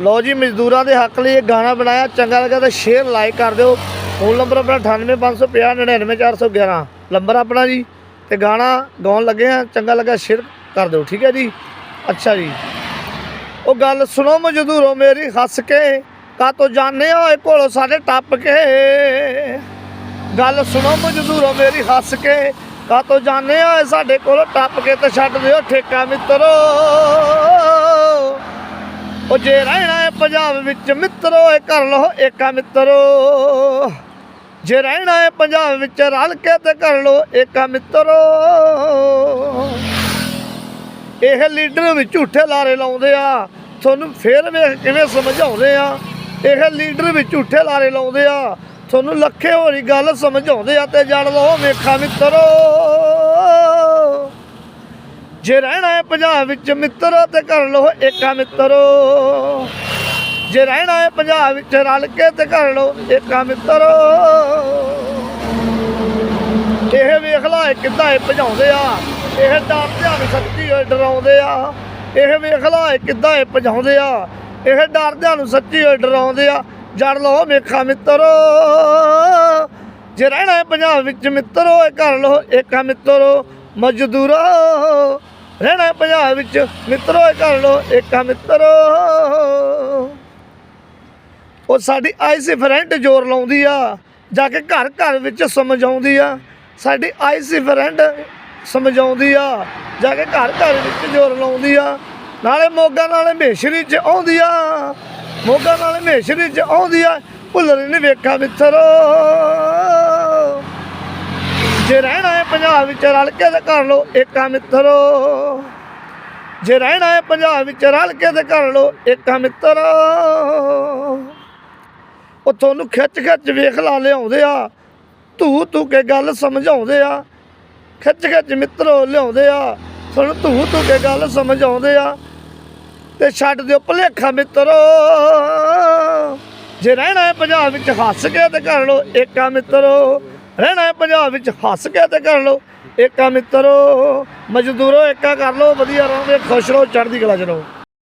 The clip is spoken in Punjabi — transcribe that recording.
ਲਓ ਜੀ, ਮਜ਼ਦੂਰਾਂ ਦੇ ਹੱਕ ਲਈ ਇਹ ਗਾਣਾ ਬਣਾਇਆ। ਚੰਗਾ ਲੱਗਾ ਤਾਂ ਸ਼ੇਅਰ ਲਾਈਕ ਕਰ ਦਿਓ। ਫੋਨ ਨੰਬਰ ਆਪਣਾ 98550 99411 ਨੰਬਰ ਆਪਣਾ ਜੀ, ਤੇ ਗਾਣਾ ਗਾਉਣ ਲੱਗੇ ਆ ਚੰਗਾ ਲੱਗਾ ਸ਼ੇਅਰ ਕਰ ਦਿਓ, ਠੀਕ ਹੈ ਜੀ? ਅੱਛਾ ਜੀ। ਉਹ ਗੱਲ ਸੁਣੋ ਮਜ਼ਦੂਰੋ ਮੇਰੀ, ਹੱਸ ਕੇ। ਕਾ ਤੋ ਜਾਣੇ ਹੋਏ ਕੋਲੋਂ ਸਾਡੇ ਟੱਪ ਕੇ। ਗੱਲ ਸੁਣੋ ਮਜ਼ਦੂਰੋ ਮੇਰੀ, ਹੱਸ ਕੇ। ਕਾ ਤੋ ਜਾਣੇ ਹੋਏ ਸਾਡੇ ਕੋਲੋਂ ਟੱਪ ਕੇ ਤੇ ਛੱਡ ਦਿਓ ਠੇਕਾ ਮਿੱਤਰੋ। ਉਹ ਜੇ ਪੰਜਾਬ ਵਿੱਚ ਮਿੱਤਰੋ, ਇਹ ਕਰ ਲਓ, ਏਕਾ ਮਿੱਤਰੋ। ਜੇ ਰਹਿਣਾ ਹੈ ਪੰਜਾਬ ਵਿੱਚ, ਰਲ ਕੇ ਤੇ ਕਰ ਲਓ, ਏਕਾ ਮਿੱਤਰੋ। ਇਹ ਲੀਡਰ ਵੀ ਝੂਠੇ ਲਾਰੇ ਲਾਉਂਦੇ ਆ। ਤੁਹਾਨੂੰ ਫੇਰ ਵੇਖ ਕਿਵੇਂ ਸਮਝਾਉਂਦੇ ਆ? ਇਹ ਲੀਡਰ ਵੀ ਝੂਠੇ ਲਾਰੇ ਲਾਉਂਦੇ ਆ। ਤੁਹਾਨੂੰ ਲੱਖੇ ਹੋਰੀ ਗੱਲ ਸਮਝਾਉਂਦੇ ਆ ਤੇ ਜੜ ਲਓ, ਵੇਖਾ ਮਿੱਤਰੋ। ਜੇ ਰਹਿਣਾ ਹੈ ਪੰਜਾਬ ਵਿੱਚ, ਮਿੱਤਰੋ ਤੇ ਕਰ ਲਓ, ਏਕਾ ਮਿੱਤਰੋ। ਜੇ ਰਹਿਣਾ ਹੈ ਪੰਜਾਬ ਵਿੱਚ, ਰਲ ਕੇ ਤੇ ਕਰ ਲਓ, ਏਕਾ ਮਿੱਤਰੋ। ਇਹ ਵੇਖ ਲਾ ਕਿੱਦਾਂ ਇਹ ਭਜਾਉਂਦੇ ਆ। ਇਹ ਡਰ ਧਿਆਨ ਸੱਚੀ ਹੋਏ, ਡਰਾਉਂਦੇ ਆ। ਇਹ ਵੇਖ ਲਾ ਕਿੱਦਾਂ ਇਹ ਭਜਾਉਂਦੇ ਆ। ਇਹ ਡਰਦਿਆਂ ਨੂੰ ਸੱਚੀ ਹੋਏ, ਡਰਾਉਂਦੇ ਆ। ਜੜ ਲਓ ਮੇਖਾ ਮਿੱਤਰੋ। ਜੇ ਰਹਿਣਾ ਹੈ ਪੰਜਾਬ ਵਿੱਚ ਮਿੱਤਰੋ ਇਹ ਕਰ ਲਓ, ਏਕਾ ਮਿੱਤਰੋ। ਮਜ਼ਦੂਰੋ। ਰਹਿਣਾ ਪੰਜਾਬ ਵਿੱਚ ਮਿੱਤਰੋ ਇਹ ਕਰ ਲਓ, ਏਕਾ ਮਿੱਤਰੋ। ਉਹ ਸਾਡੀ ਆਈਸੀ ਫਰੈਂਡ ਜ਼ੋਰ ਲਾਉਂਦੀ ਆ, ਜਾ ਕੇ ਘਰ ਘਰ ਵਿੱਚ ਸਮਝਾਉਂਦੀ ਆ। ਸਾਡੀ ਆਈਸੀ ਫਰੈਂਡ ਸਮਝਾਉਂਦੀ ਆ, ਜਾ ਕੇ ਘਰ ਘਰ ਵਿੱਚ ਜ਼ੋਰ ਲਾਉਂਦੀ ਆ। ਨਾਲੇ ਮੋਗਾ ਨਾਲੇ ਮੇਸ਼ਰੀ ਚ ਆਉਂਦੀ ਆ, ਮੋਗਾ ਨਾਲੇ ਮੇਸ਼ਰੀ ਚ ਆਉਂਦੀ ਆ। ਭੁੱਲਰ ਨਹੀਂ ਵੇਖਾ ਮਿੱਤਰੋ। ਜੇ ਰਹਿਣਾ ਹੈ ਪੰਜਾਬ ਵਿੱਚ ਰਲ ਕੇ ਤੇ ਕਰ ਲਓ ਏਕਾ ਮਿੱਤਰੋ। ਜੇ ਰਹਿਣਾ ਹੈ ਪੰਜਾਬ ਵਿੱਚ ਰਲ ਕੇ ਤੇ ਕਰ ਲਓ ਏਕਾ ਮਿੱਤਰੋ। ਉਹ ਤੁਹਾਨੂੰ ਖਿੱਚ ਖਿੱਚ ਵੇਖ ਲਾ ਲਿਆਉਂਦੇ ਆ। ਧੂ ਧੂ ਕੇ ਗੱਲ ਸਮਝਾਉਂਦੇ ਆ। ਖਿੱਚ ਖਿੱਚ ਮਿੱਤਰੋ ਲਿਆਉਂਦੇ ਆ। ਤੁਹਾਨੂੰ ਧੂ ਧੂ ਕੇ ਗੱਲ ਸਮਝਾਉਂਦੇ ਆ। ਤੇ ਛੱਡ ਦਿਓ ਭੁਲੇਖਾ ਮਿੱਤਰੋ। ਜੇ ਰਹਿਣਾ ਹੈ ਪੰਜਾਬ ਵਿੱਚ, ਹੱਸ ਕੇ ਤੇ ਕਰ ਲਓ ਏਕਾ ਮਿੱਤਰੋ। ਰਹਿਣਾ ਹੈ ਪੰਜਾਬ ਵਿੱਚ, ਹੱਸ ਕੇ ਤੇ ਕਰ ਲਓ ਏਕਾ ਮਿੱਤਰੋ। ਮਜ਼ਦੂਰੋ ਏਕਾ ਕਰ ਲਓ, ਵਧੀਆ ਰਹੋਗੇ, ਖੁਸ਼ ਰਹੋ, ਚੜ੍ਹਦੀ ਕਲਾ ਚ ਰਹੋ।